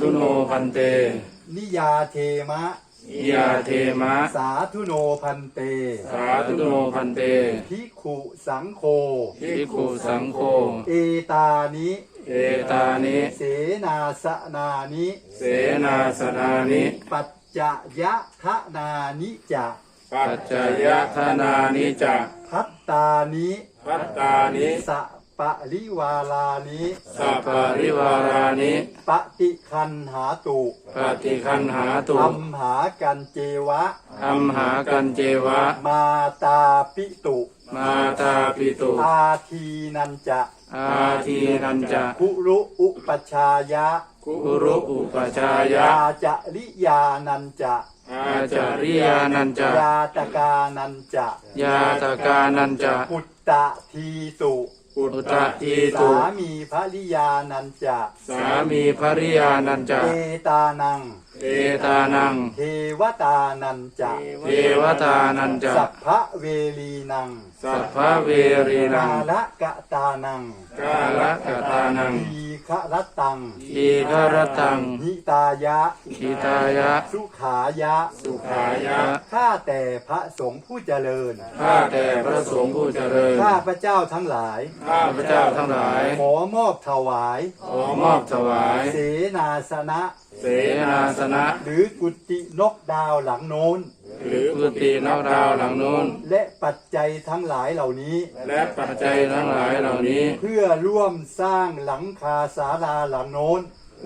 ธุโนพันเต นิยาเทมะ อิยาเทมะ สาธุโนพันเต สาธุโนพันเตภิกขุสังโฆ ภิกขุสังโฆ เอตานิ เอตานิ เสนาสนานิ เสนาสนานิ ปัจจยะทะนานิจะปัจจยธนานิจะพัตตานิ พัตตานิสะ ปะริวาลานิสัพปริวารานิปฏิคันหาตุปฏิคันหาตุอัมหากันเจวะอัมหากันเจวะ มาตาปิตุ มาตาปิตุ อาทีนันจะ อาทีนันจะคุรุอุปชายะ กุรุอุปชายะยาจะริยานันจะอาจาริยานันจะยาตกานันจะยาตกานันจะปุตตะทีตุ อุตตทีตุสามีภริยานันจะ สามีภริยานันจะ เอตานัง เอตานัง เทวตานันจะเทวตานันจะสัพพะเวลีนัง สัพพะเวรีนักางละกะตานัง กาลกตานังทีฆะรัตตังทีฆรตังนิตายะทิตายะ สุขายะ สุขายะ ข้าแต่พระสงฆ์ผู้เจริญ ข้าแต่พระสงฆ์ผู้เจริญ ข้าพระเจ้าทั้งหลาย ข้าพระเจ้าทั้งหลาย ขอมอบถวาย ขอมอบถวาย เสนาสนะ เสนาสนะ หรือกุฏินกดาวหลังโน้น หรือกุฏินอกดาวหลังนู้น และปัจจัยทั้งหลายเหล่านี้ และปัจจัยทั้งหลายเหล่านี้ เพื่อร่วมสร้างหลังคาศาลาหลังโน้น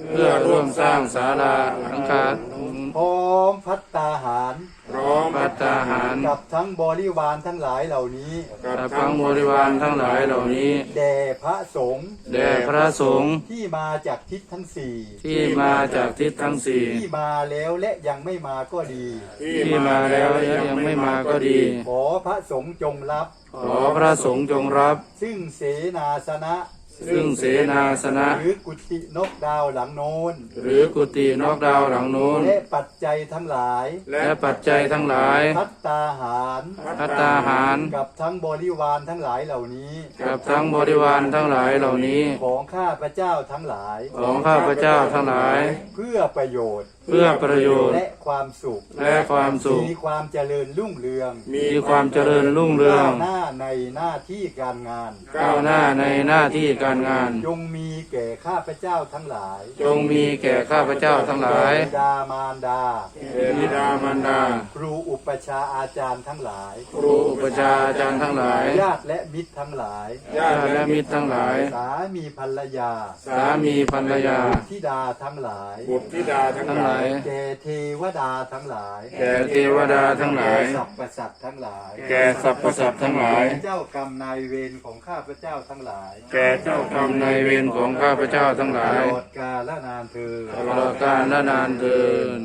เพื่อร่วมสร้างศาลาหลังคาพร้อมพัตตาหารพร้อมพัตตาหารกับทั้งบริวารทั้งหลายเหล่านี้กับทั้งบริวารทั้งหลายเหล่านี้แด่พระสงฆ์แด่พระสงฆ์ที่มาจากทิศทั้งสี่ที่มาจากทิศทั้งสี่ที่มาแล้วและยังไม่มาก็ดี ที่มาแล้วและยังไม่มาก็ดี ขอพระสงฆ์จงรับ ขอพระสงฆ์จงรับ ซึ่งเสนาสนะ ซึ่งเสนาสนะ หรือกุฏินกดาวหลังโน้น หรือกุฏินอกดาวหลังนู้น และปัจจัยทั้งหลาย และปัจจัยทั้งหลายพัตตาหารพัตตาหาร กับทั้งบริวารทั้งหลายเหล่านี้ กับทั้งบริวารทั้งหลายเหล่านี้ ของข้าพระเจ้าทั้งหลาย ของข้าพเจ้าทั้งหลาย เพื่อประโยชน์เพื่อประโยชน์และความสุขและความสุขมีความเจริญรุ่งเรือง มีความเจริญรุ่งเรืองก้าวหน้าในหน้าที่การงาน ก้าวหน้าในหน้าที่การงาน จงมีแก่ข้าพเจ้าทั้งหลาย จงมีแก่ข้าพเจ้าทั้งหลายบิดามารดาเดบิดามารดา ครูอุปชฌาย์อาจารย์ทั้งหลาย ครูอุปชฌาย์อาจารย์ทั้งหลายญาติและมิตรทั้งหลายญาติและมิตรทั้งหลาย สามีภรรยา สามีภรรยาธิดาทั้งหลายบุตรธิดาทั้งหลายแก่เทวดาทั้งหลาย แก่เทวดาทั้งหลายสัพพสัตว์ทั้งหลาย แก่สรรพสัตว์ทั้งหลายเจ้ากรรมนายเวรของข้าพเจ้าทั้งหลาย แก่เจ้ากรรมนายเวรของข้าพเจ้าทั้งหตลายลอดกาลนานเธอญตลอดกาลและนานเทิน